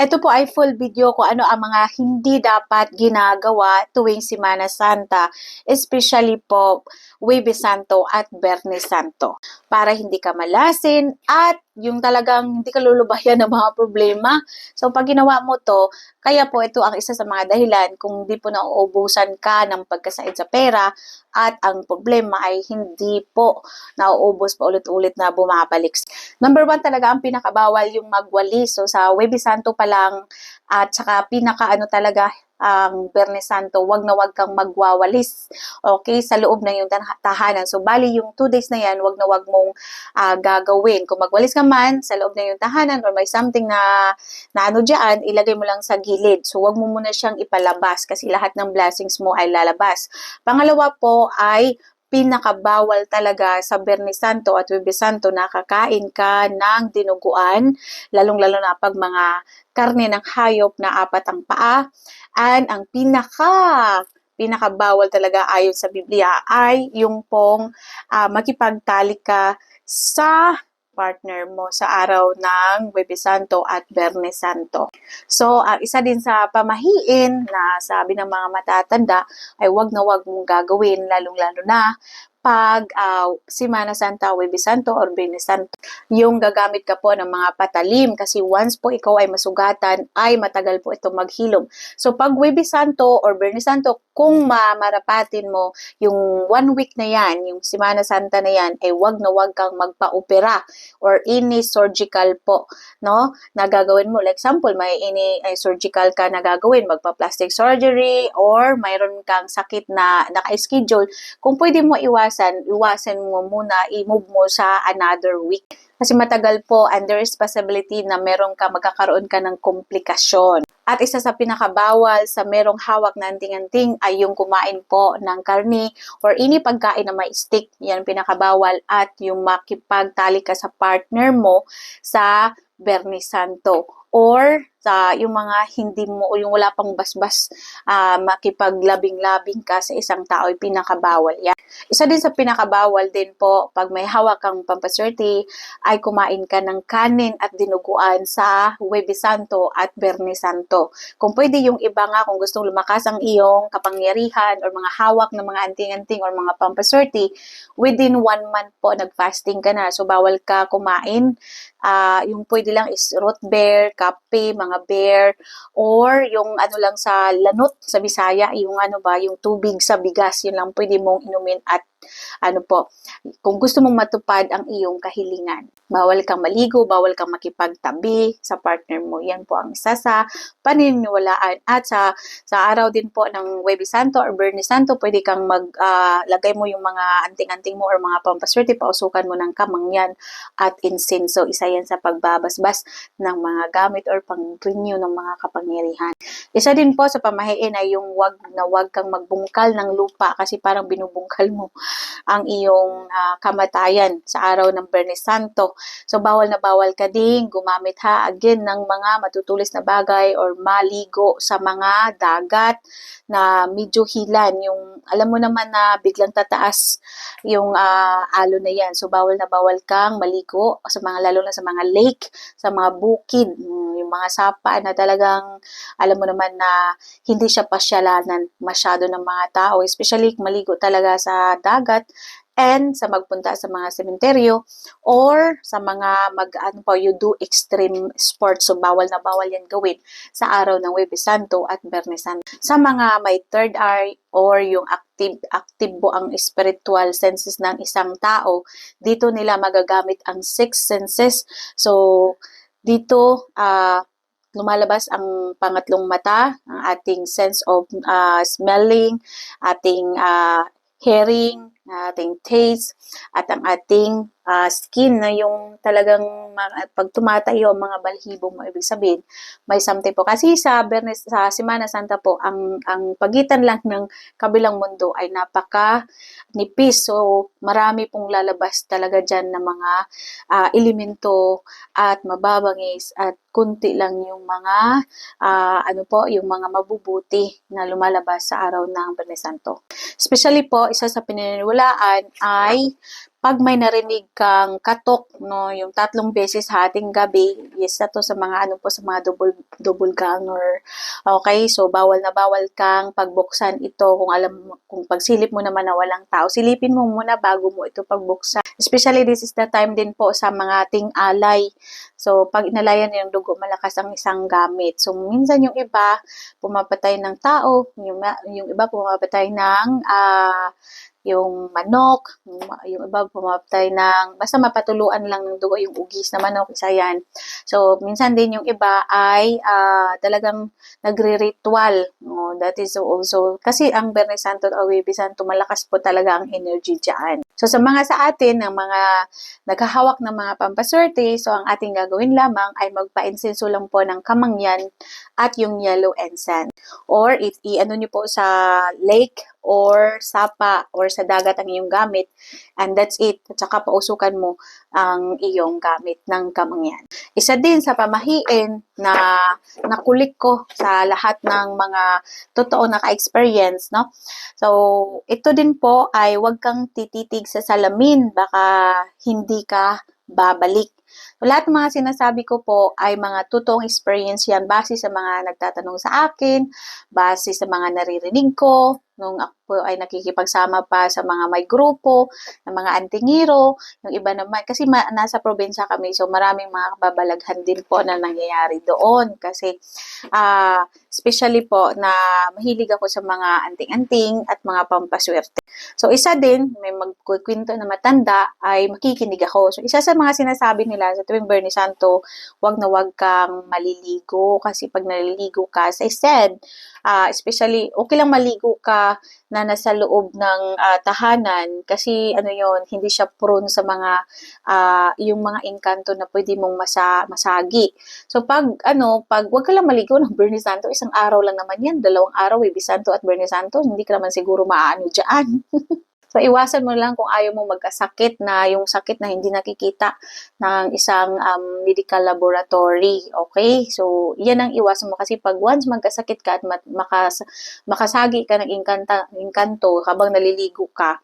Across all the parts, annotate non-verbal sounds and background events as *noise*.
Ito po ay full video ko ano ang mga hindi dapat ginagawa tuwing Semana Santa, especially po Huwebes Santo at Bernes Santo. Para hindi ka malasin at yung talagang hindi ka lulubayan ng mga problema. So pag ginawa mo to, kaya po ito ang isa sa mga dahilan kung hindi po nauubusan ka ng pagkasaid sa pera at ang problema ay hindi po nauubos pa ulit-ulit na bumabalik. Number one talaga ang pinakabawal yung magwalis. So sa Huwebes Santo pa lang at saka pinaka ano talaga ang Bernes Santo, wag na wag kang magwawalis. Okay, sa loob ng yung tahanan. So bali yung two days na yan, wag na wag mong ah, gagawin. Kung magwalis ka man sa loob ng yung tahanan or may something na na ano diyan, ilagay mo lang sa gilid. So wag mo muna siyang ipalabas kasi lahat ng blessings mo ay lalabas. Pangalawa po ay pinakabawal talaga sa Bernes Santo at Huwebes Santo na kakain ka ng dinuguan, lalong-lalo na pag mga karne ng hayop na apat ang paa. And ang pinaka pinakabawal talaga ayon sa Biblia ay yung pong uh, makipagtalik ka sa partner mo sa araw ng Huwebes Santo at Bernes Santo. So, uh, isa din sa pamahiin na sabi ng mga matatanda ay wag na wag mong gagawin, lalong-lalo na pag uh, Semana Santa, Huwebes Santo, or Bernes Santo, yung gagamit ka po ng mga patalim kasi once po ikaw ay masugatan, ay matagal po ito maghilom. So pag Huwebes Santo or Bernes Santo, kung mamarapatin mo yung one week na yan, yung Semana Santa na yan, ay wag na wag kang magpa-opera or any surgical po, no? Na gagawin mo. Like example, may any ay surgical ka na gagawin, magpa-plastic surgery or mayroon kang sakit na naka-schedule, kung pwede mo iwas iwasan, iwasan mo muna, i-move mo sa another week. Kasi matagal po is possibility na meron ka, magkakaroon ka ng komplikasyon. At isa sa pinakabawal sa merong hawak na anting-anting ay yung kumain po ng karni or ini pagkain na may stick. Yan pinakabawal at yung makipagtali ka sa partner mo sa Bernie Santo or sa yung mga hindi mo yung wala pang basbas uh, makipaglabing-labing ka sa isang tao ay pinakabawal yan. Isa din sa pinakabawal din po pag may hawak kang pampaswerte ay kumain ka ng kanin at dinuguan sa Huwebes Santo at Bernes Santo. Kung pwede yung iba nga kung gustong lumakas ang iyong kapangyarihan or mga hawak ng mga anting-anting or mga pampaswerte within one month po nag-fasting ka na. So bawal ka kumain. Uh, yung pwede lang is root beer, kape, mga bear, or yung ano lang sa lanot sa Bisaya, yung ano ba, yung tubig sa bigas, yun lang pwede mong inumin at ano po, kung gusto mong matupad ang iyong kahilingan. Bawal kang maligo, bawal kang makipagtabi sa partner mo. Yan po ang isa sa paniniwalaan. At sa, sa araw din po ng Huwebes Santo or Bernie Santo, pwede kang maglagay ah, uh, mo yung mga anting-anting mo or mga pampaswerte, pausukan mo ng kamangyan at incense. So, isa yan sa pagbabasbas ng mga gamit or pang-renew ng mga kapangyarihan. Isa din po sa pamahiin ay yung wag na wag kang magbungkal ng lupa kasi parang binubungkal mo ang iyong uh, kamatayan sa araw ng Bernes Santo. So, bawal na bawal ka din gumamit ha again ng mga matutulis na bagay or maligo sa mga dagat na medyo hilan. Yung, alam mo naman na biglang tataas yung uh, alo na yan. So, bawal na bawal kang maligo sa mga, lalo na sa mga lake, sa mga bukid, hmm, yung mga sapa na talagang, alam mo naman na hindi siya pasyalanan masyado ng mga tao. Especially maligo talaga sa dagat and sa magpunta sa mga sementeryo or sa mga mag ano pa you do extreme sports so bawal na bawal yan gawin sa araw ng Huwebes Santo at Bernes Santo. Sa mga may third eye or yung active po ang spiritual senses ng isang tao, dito nila magagamit ang six senses. So dito uh, lumalabas ang pangatlong mata, ang ating sense of uh, smelling, ating uh, hearing, ating taste, at ang ating uh, skin na yung talagang pag tumatayo mga balhibo mo, ibig sabihin, may something po. Kasi sa Bernes, sa Semana Santa po, ang, ang pagitan lang ng kabilang mundo ay napaka nipis. So, marami pong lalabas talaga dyan na mga uh, elemento at mababangis at kunti lang yung mga uh, ano po, yung mga mabubuti na lumalabas sa araw ng Bernes Santo. Especially po, isa sa pininiwalaan ay pag may narinig kang katok, no, yung tatlong beses sa ating gabi, yes na to sa mga ano po, sa mga double, double ganger. Okay, so bawal na bawal kang pagbuksan ito kung alam kung pagsilip mo naman na walang tao. Silipin mo muna bago mo ito pagbuksan. Especially this is the time din po sa mga ating alay. So, pag inalayan yung dugo, malakas ang isang gamit. So, minsan yung iba, pumapatay ng tao, yung, yung iba pumapatay ng ah, yung manok, yung, iba pumapatay ng, basta mapatuluan lang ng dugo yung ugis na manok, isa yan. So, minsan din yung iba ay ah, talagang nagre-ritual. No? That is also, kasi ang Bernes Santo o Huwebes Santo, malakas po talaga ang energy dyan. So, sa mga sa atin, ng mga naghahawak ng mga pampaswerte, so ang ating gagawin lamang ay magpa-insenso lang po ng kamangyan at yung yellow incense. Or, if i-ano nyo po sa lake or sapa or sa dagat ang iyong gamit, and that's it. At saka pausukan mo ang iyong gamit ng kamangyan. Isa din sa pamahiin na nakulik ko sa lahat ng mga totoo naka-experience, no? So, ito din po ay huwag kang tititig sa salamin, baka hindi ka babalik. So, lahat ng mga sinasabi ko po ay mga totoong experience yan base sa mga nagtatanong sa akin, base sa mga naririnig ko, nung ako po ay nakikipagsama pa sa mga may grupo, ng mga antingiro, yung iba naman, kasi ma- nasa probinsya kami, so maraming mga kababalaghan din po na nangyayari doon. Kasi, ah, especially po na mahilig ako sa mga anting-anting at mga pampaswerte. So, isa din, may magkukwento na matanda, ay makikinig ako. So, isa sa mga sinasabi nila sa tuwing Bernie Santo, wag na wag kang maliligo kasi pag naliligo ka, as I said, ah, especially, okay lang maligo ka na nasa loob ng ah, tahanan kasi ano yon hindi siya prone sa mga ah, yung mga engkanto na pwede mong masa, masagi. So pag ano, pag wag ka lang maligo ng Bernie Santo, isang araw lang naman yan, dalawang araw, Webis Santo at Bernie Santo, hindi ka naman siguro maaano diyan. So, iwasan mo lang kung ayaw mo magkasakit na yung sakit na hindi nakikita ng isang um, medical laboratory. Okay? So, yan ang iwasan mo kasi pag once magkasakit ka at makas- makasagi ka ng inkanta, inkanto habang naliligo ka,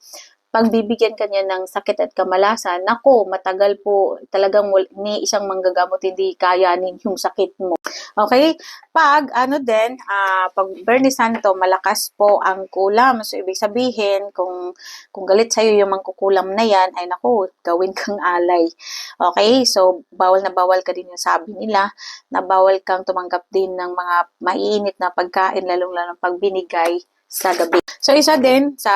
pag bibigyan ka niya ng sakit at kamalasan, nako, matagal po talagang ni isang manggagamot hindi kayanin yung sakit mo. Okay? Pag ano din, ah, pag Bernie Santo, malakas po ang kulam. So, ibig sabihin, kung, kung galit sa'yo yung mangkukulam na yan, ay nako, gawin kang alay. Okay? So, bawal na bawal ka din yung sabi nila, na bawal kang tumanggap din ng mga maiinit na pagkain, lalong-lalong pag binigay sa gabi. So, isa din sa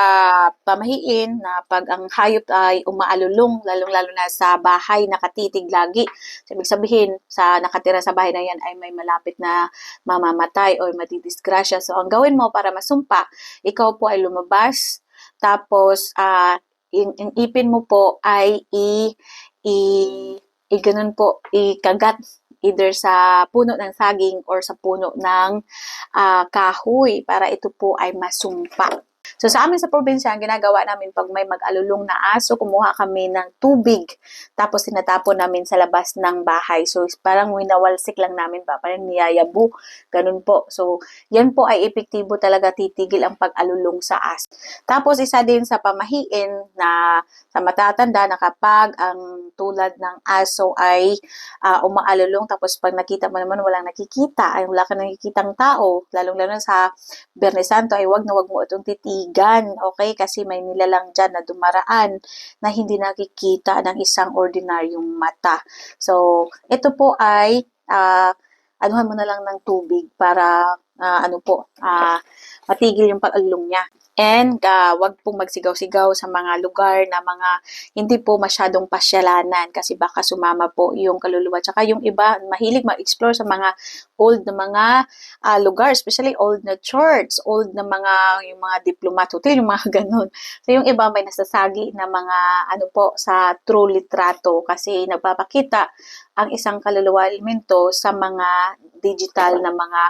pamahiin na pag ang hayop ay umaalulong, lalong-lalo na sa bahay, nakatitig lagi. So, ibig sabihin, sa nakatira sa bahay na yan ay may malapit na mamamatay o matidisgrasya. So, ang gawin mo para masumpa, ikaw po ay lumabas, tapos, ah, yung, yung ipin mo po ay i, i, i ganun po, ikagat either sa puno ng saging or sa puno ng ah, kahoy para ito po ay masumpa. So sa amin sa probinsya, ang ginagawa namin pag may mag-alulong na aso, kumuha kami ng tubig tapos tinatapon namin sa labas ng bahay. So parang winawalsik lang namin ba, parang niyayabu, ganun po. So yan po ay epektibo talaga titigil ang pag-alulong sa aso. Tapos isa din sa pamahiin na sa matatanda na kapag ang tulad ng aso ay ah, umaalulong tapos pag nakita mo naman walang nakikita, ay wala ka nakikitang tao, lalong-lalo sa Bernes Santo ay wag na wag mo itong titigan, okay? Kasi may nilalang dyan na dumaraan na hindi nakikita ng isang ordinaryong mata. So, ito po ay ah, anuhan mo na lang ng tubig para ah, ano po, ah, matigil yung pag-alulong niya. And ah, wag pong magsigaw-sigaw sa mga lugar na mga hindi po masyadong pasyalanan kasi baka sumama po yung kaluluwa. Tsaka yung iba, mahilig mag-explore sa mga old na mga ah, lugar, especially old na church, old na mga, yung mga diplomat hotel, yung mga *laughs* ganun. So yung iba may nasasagi na mga ano po sa true litrato kasi nagpapakita ang isang kaluluwa elemento sa mga digital na mga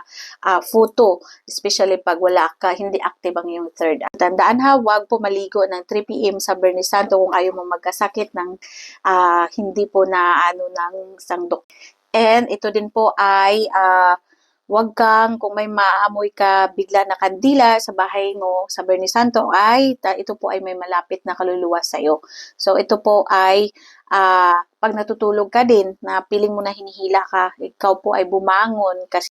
ah, photo, especially pag wala ka, hindi active ang iyong third eye. Tandaan ha, huwag po maligo ng 3 p.m. sa Bernie Santo kung ayaw mo magkasakit ng ah, hindi po na ano ng sangdok. And ito din po ay ah, Huwag kang, kung may maamoy ka bigla na kandila sa bahay mo sa Bernie Santo, ay ito po ay may malapit na kaluluwa sa iyo. So ito po ay ah, pag natutulog ka din na piling mo na hinihila ka, ikaw po ay bumangon kasi